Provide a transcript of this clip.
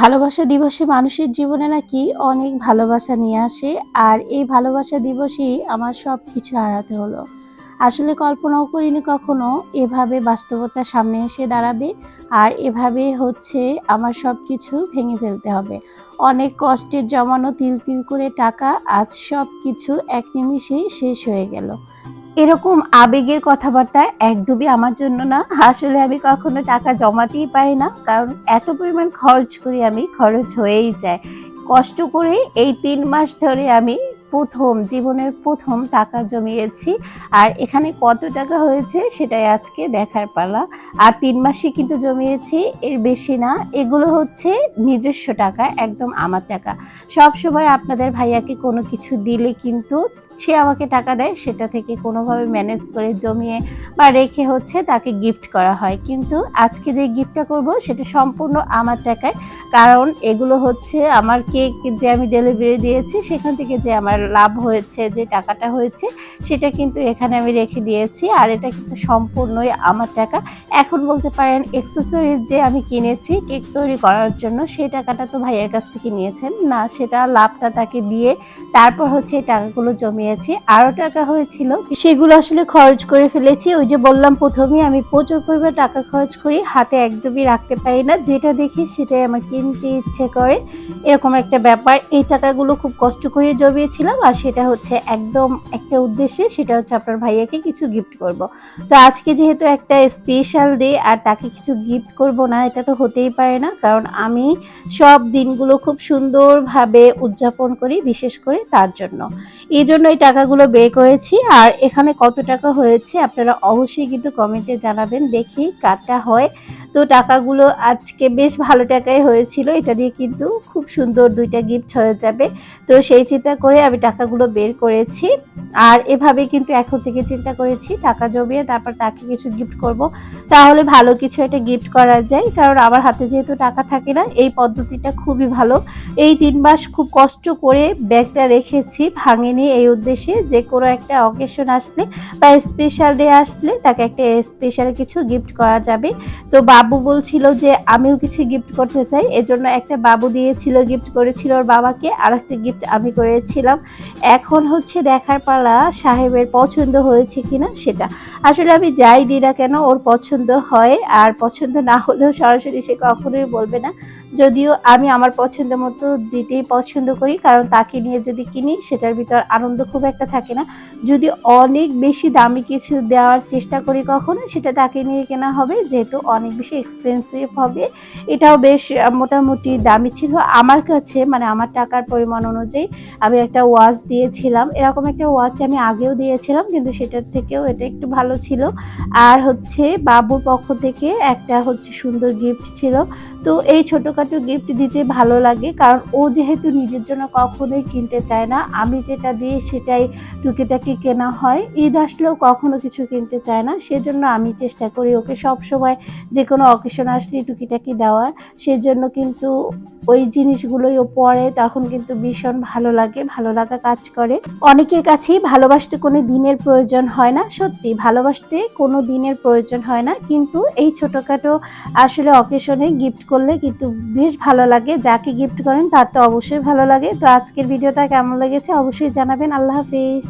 ভালোবাসা দিবসে মানুষের জীবনে নাকি অনেক ভালোবাসা নিয়ে আসে, আর এই ভালোবাসা দিবসই আমার সব কিছু হারাতে হলো। আসলে কল্পনাও করিনি কখনো এভাবে বাস্তবতার সামনে এসে দাঁড়াবে, আর এভাবে হচ্ছে আমার সব কিছু ভেঙে ফেলতে হবে। অনেক কষ্টের জমানো তিল তিল করে টাকা, আজ সব কিছু এক নিমিষেই শেষ হয়ে গেল। এরকম আবেগের কথাবার্তা একদমই আমার জন্য না। আসলে আমি কখনো টাকা জমাতেই পারি না, কারণ এত পরিমাণ খরচ করি আমি, খরচ হয়েই যায়। কষ্ট করে এই তিন মাস ধরে আমি প্রথম, জীবনের প্রথম টাকা জমিয়েছি। আর এখানে কত টাকা হয়েছে সেটাই আজকে দেখার পালা। আর তিন মাসে কিন্তু জমিয়েছি, এর বেশি না। এগুলো হচ্ছে নিজস্ব টাকা, একদম আমার টাকা। সব সময় আপনাদের ভাইয়াকে কোনো কিছু দিলে কিন্তু সে আমাকে টাকা দেয়, সেটা থেকে কোনোভাবে ম্যানেজ করে জমিয়ে বা রেখে হচ্ছে তাকে গিফট করা হয়। কিন্তু আজকে যে গিফটটা করব, সেটা সম্পূর্ণ আমার টাকায়। কারণ এগুলো হচ্ছে আমার কেক যে আমি ডেলিভারি দিয়েছি, সেখান থেকে যে আমার লাভ হয়েছে, যে টাকাটা হয়েছে, সেটা কিন্তু এখানে আমি রেখে দিয়েছি। আর এটা কিন্তু সম্পূর্ণই আমার টাকা। এখন বলতে পারেন এক্সেসরিজ যে আমি কিনেছি, কেক তৈরি করার জন্য, সেই টাকাটা তো ভাইয়ের কাছ থেকে নিয়েছেন। না, সেটা লাভটা তাকে দিয়ে তারপর হচ্ছে এই টাকাগুলো জমিয়েছি। আরও টাকা হয়েছিল, সেগুলো আসলে খরচ করে ফেলেছি। ওই যে বললাম প্রথমেই, আমি প্রচুর পরিমাণ টাকা খরচ করি, হাতে একদমই রাখতে পারি না। যেটা দেখি, সেটাই আমার কিনতে ইচ্ছে করে। এরকম একটা ব্যাপার। এই টাকাগুলো খুব কষ্ট করে জমিয়েছিলাম। আর সেটা হচ্ছে একদম একটা উদ্দেশ্যে সেটা হচ্ছে আপনার ভাইয়াকে কিছু গিফট করব। তো আজকে যেহেতু একটা স্পেশাল ডে আর তাকে কিছু গিফট করব না, এটা তো হতেই পারে না। কারণ আমি সব দিনগুলো খুব সুন্দরভাবে উদযাপন করি, বিশেষ করে তার জন্য। এই জন্য এই টাকাগুলো বের করেছি আর এখানে কত টাকা হয়েছে আপনারা অবশ্যই কিন্তু কমেন্টে জানাবেন, দেখি কারটা হয় তো টাকাগুলো আজকে বেশ ভালো টাকাই হয়েছিল। এটা দিয়ে কিন্তু খুব সুন্দর দুইটা গিফট হয়ে যাবে। তো সেই চিন্তা করে আমি টাকাগুলো বের করেছি। আর এভাবে কিন্তু এখন থেকে চিন্তা করেছি, টাকা জমিয়ে তারপর তাকে কিছু গিফট করব। তাহলে ভালো কিছু একটা গিফট করা যায়, কারণ আমার হাতে যেহেতু টাকা থাকে না, এই পদ্ধতিটা খুবই ভালো। এই তিন মাস খুব কষ্ট করে ব্যাগটা রেখেছি, ভাঙেনি এই উদ্দেশ্যে। যে কোনো একটা অকেশন আসলে বা স্পেশাল ডে আসলে তাকে একটা স্পেশাল কিছু গিফট করা যাবে। তো বাবু বলছিল যে, আমিও কিছু গিফট করতে চাই। এজন্য একটা বাবু দিয়েছিল গিফট করেছিল ওর বাবাকে। আর একটা গিফট আমি করেছিলাম। এখন হচ্ছে দেখার পালা সাহেবের পছন্দ হয়েছে কিনা সেটা। আসলে আমি যাই দিই না কেন, ওর পছন্দ হয়। আর পছন্দ না হলেও সরাসরি সে কখনোই বলবে না। যদিও আমি আমার পছন্দ মতো দিতেই পছন্দ করি, কারণ তাকে নিয়ে যদি কিনি সেটার ভিতর আনন্দ খুব একটা থাকে না। যদি অনেক বেশি দামি কিছু দেওয়ার চেষ্টা করি কখনো, সেটা তাকে নিয়ে কেনা হবে, যেহেতু অনেক বেশি এক্সপেন্সিভ হবে। এটাও বেশ মোটামুটি দামি ছিল। আমার কাছে মানে আমার টাকার পরিমাণ অনুযায়ী আমি একটা ওয়াচ দিয়েছিলাম। এরকম একটা ওয়াচ আমি আগেও দিয়েছিলাম, কিন্তু সেটার থেকেও এটা একটু ভালো ছিল। আর হচ্ছে বাবুর পক্ষ থেকে একটা হচ্ছে সুন্দর গিফট ছিল। তো এই ছোটোখাটো গিফট দিতে ভালো লাগে, কারণ ও যেহেতু নিজের জন্য কখনোই কিনতে চায় না, আমি যেটা দিই সেটাই টুকিটাকি কেনা হয়। ঈদ আসলেও কখনো কিছু কিনতে চায় না, সেজন্য আমি চেষ্টা করি ওকে সব সময় যে কোনো অকেশন আসলে টুকিটাকি দেওয়ার। সেজন্য কিন্তু ওই জিনিসগুলোই ও পরে, তখন কিন্তু ভীষণ ভালো লাগে, ভালো লাগা কাজ করে। অনেকের কাছেই ভালোবাসতে কোনো দিনের প্রয়োজন হয় না, সত্যি ভালোবাসতে কোনো দিনের প্রয়োজন হয় না, কিন্তু এই ছোটোখাটো আসলে অকেশনে গিফট করলে কিন্তু বেশ ভালো লাগে, যাকে গিফট করেন তার তো অবশ্যই ভালো লাগে। তো আজকের ভিডিওটা কেমন লেগেছে অবশ্যই জানাবেন। আল্লাহ হাফিজ।